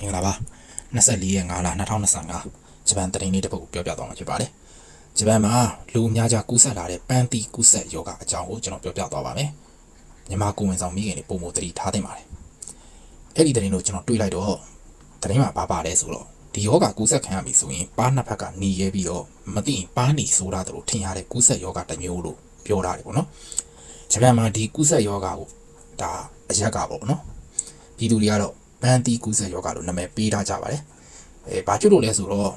မင်္ဂလာပါ24ရက်5လ2025ဂျပန်တရင်လေးတစ်ပုဒ်ပြောပြသွားမှာဖြစ်ပါတယ်ဂျပန်မှာလူအများကြားကူးစက်လာတဲ့ပန်းသီးကူးစက်ယောဂအကြောင်းကိုကျွန်တော်ပြောပြသွားပါမယ်မြန်မာကိုဝင်ဆောင်မိခင်တွေပုံမသတိထားသင့်ပါတယ်အဲ့ဒီတရင်ကိုကျွန်တော်တွေးလိုက်တော့တရင်မှာဘာပါလဲဆိုတော့ဒီယောဂကူးစက်ခံရပြီဆိုရင်ပါးနှစ်ဖက်ကหนีရဲပြီးတော့မသိရင်ပါးหนีဆိုတာတို့ထင်ရတဲ့ကူးစက်ယောဂတစ်မျိုးလို့ပြောတာတယ်ပေါ့နော်ဂျပန်မှာဒီကူးစက်ယောဂကိုဒါအရက်ကပေါ့နော် ပြည်သူတွေကတော့ ပန်းသီးကူးစက်ယောဂလို့နာမည်ပေးထားကြပါတယ်။အဲဘာဖြစ်လို့လဲဆိုတော့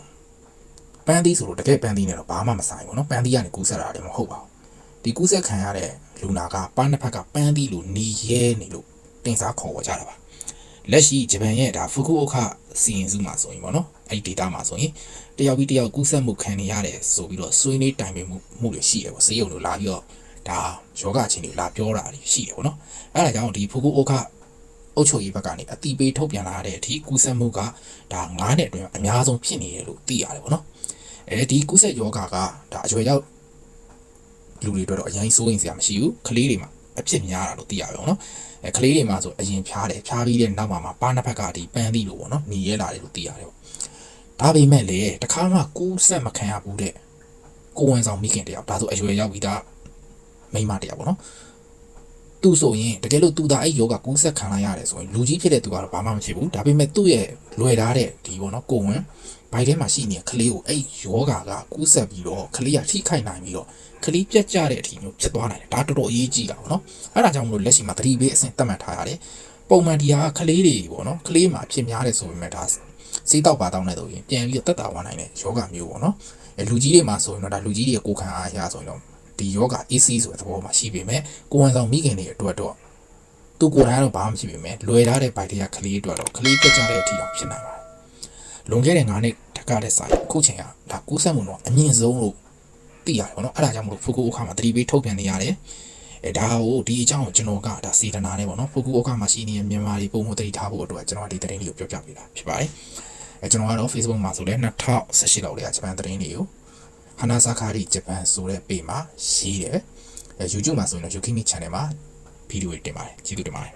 ပန်းသီးဆိုတော့တကယ်ပန်းသီးနဲ့တော့ဘာမှမဆိုင်ဘူးเนาะပန်းသီးကနေကူးစက်တာလည်းမဟုတ်ပါဘူး။ဒီကူးစက်ခံရတဲ့လူနာကပန်းတစ်ဖက်ကပန်းသီးလို့หนีရဲနေလို့တင်စားခေါ်ဝေါ်ကြတာပါ။လက်ရှိဂျပန်ရဲ့ဒါဖူကူအိုခစီရင်စုမှာဆိုရင်ပေါ့နော်အဲ့ဒီ data မှာဆိုရင်တယောက်ပြီးတယောက်ကူးစက်မှုခံနေရတယ်ဆိုပြီးတော့ဆွေးနွေးတိုင်ပင်မှုမှုတွေရှိတယ်ပေါ့စေယုံတို့လာပြီးတော့ဒါယောဂချင်းတွေလာပြောတာတွေရှိတယ်ပေါ့နော်အဲ့ဒါကြောင့်ဒီဖူကူအိုခ အုပ်ချုပ်ရေးဘက်ကနေအတိပေးထုတ်ပြန်လာတဲ့အထိကူးစက်မှုကဒါ9နှစ်အတွင်းအများဆုံးဖြစ်နေတယ်လို့သိရတယ်ပေါ့နော်အဲဒီကူးစက်ယောဂါကဒါအရွယ်ရောက်လူတွေအတွက်တော့အရင်စိုးရင်စရာမရှိဘူးကလေးတွေမှာအဖြစ်များတာလို့သိရပါဘောနော်အဲကလေးတွေမှာဆိုအရင်ဖျားတယ်ဖျားပြီးတဲ့နောက်မှာမှာပါးနှစ်ဖက်ကဒီပန်းသီးလို့ပေါ့နော်หนีရဲလာတယ်လို့သိရတယ်ပေါ့ဒါပေမဲ့လေတခါမှကူးစက်မခံရဘူးတဲ့ကိုဝင်ဆောင်မိခင်တယောက်ဒါဆိုအရွယ်ရောက်ပြီးသားမိန်းမတယောက်ပေါ့နော် သူဆိုရင်တကယ်လို့သူသာအဲ့ယောဂကူးဆက်ခံလိုက်ရတယ်ဆိုရင်လူကြီးဖြစ်တဲ့သူကတော့ဘာမှမဖြစ်ဘူးဒါပေမဲ့သူ့ရဲ့လွယ်ထားတဲ့ဒီပေါ့နော်ကိုဝင်ဘိုက်ထဲမှာရှိနေတဲ့ကလေးကိုအဲ့ယောဂကကူးဆက်ပြီးတော့ကလေးကထိခိုက်နိုင်ပြီးတော့ကလေးပြက်ကျတဲ့အထိမျိုးဖြစ်သွားနိုင်တယ်ဒါတော်တော်အရေးကြီးတာပေါ့နော်အဲ့ဒါကြောင့်မလို့လက်ရှိမှာသတိပေးအဆင့်သတ်မှတ်ထားရတယ်ပုံမှန်ဒီဟာကလေးတွေပေါ့နော်ကလေးမှာဖြစ်များတယ်ဆိုပေမဲ့ဒါစေးတော့ပါတော့နေတော့ရင်ပြန်ပြီးတက်တာဝါနိုင်တဲ့ယောဂမျိုးပေါ့နော်အဲလူကြီးတွေမှာဆိုရင်တော့ဒါလူကြီးတွေကိုခံအားရဆိုရင်တော့ ဒီယောဂ AC ဆိုတဲ့သဘောမှာရှိပေမဲ့ကိုဝန်ဆောင်မိခင်တွေအတွက်တော့သူကိုယ်တိုင်ကတော့ဘာမှမရှိပေမဲ့လွယ်ထားတဲ့ဗိုက်တွေကကလေးအတွက်တော့ကလေးပြတ်ကြတဲ့အထိအောင်ဖြစ်နိုင်ပါတယ်။လွန်ခဲ့တဲ့9နှစ်တက်ကတဲ့စာရအခုချိန်ကဒါကူးစက်မှုတော့အမြင့်ဆုံးလို့သိရတယ်ပေါ့နော်။အဲ့ဒါကြောင့်မလို့ဖူကူအခါမှာသတိပေးထုတ်ပြန်နေရတယ်။အဲဒါကိုဒီအကြောင်းကိုကျွန်တော်ကဒါစေတနာနဲ့ပေါ့နော်ဖူကူအခါမှာရှိနေတဲ့မြန်မာတွေပုံမှန်သတိထားဖို့အတွက်ကျွန်တော်ဒီသတင်းလေးကိုပြောပြပေးတာဖြစ်ပါတယ်။အဲကျွန်တော်ကတော့ Facebook မှာဆိုလဲ2018လောက်လေးကဂျပန်သတင်းတွေကို ဟာနာဆာခါရီဂျပန်ဆိုတဲ့ပေမှာရေးတယ်အဲ YouTube မှာဆိုရင်တော့ Yukimi Channel မှာဗီဒီယိုတွေတင်ပါတယ်ကျေးဇူးတင်ပါတယ်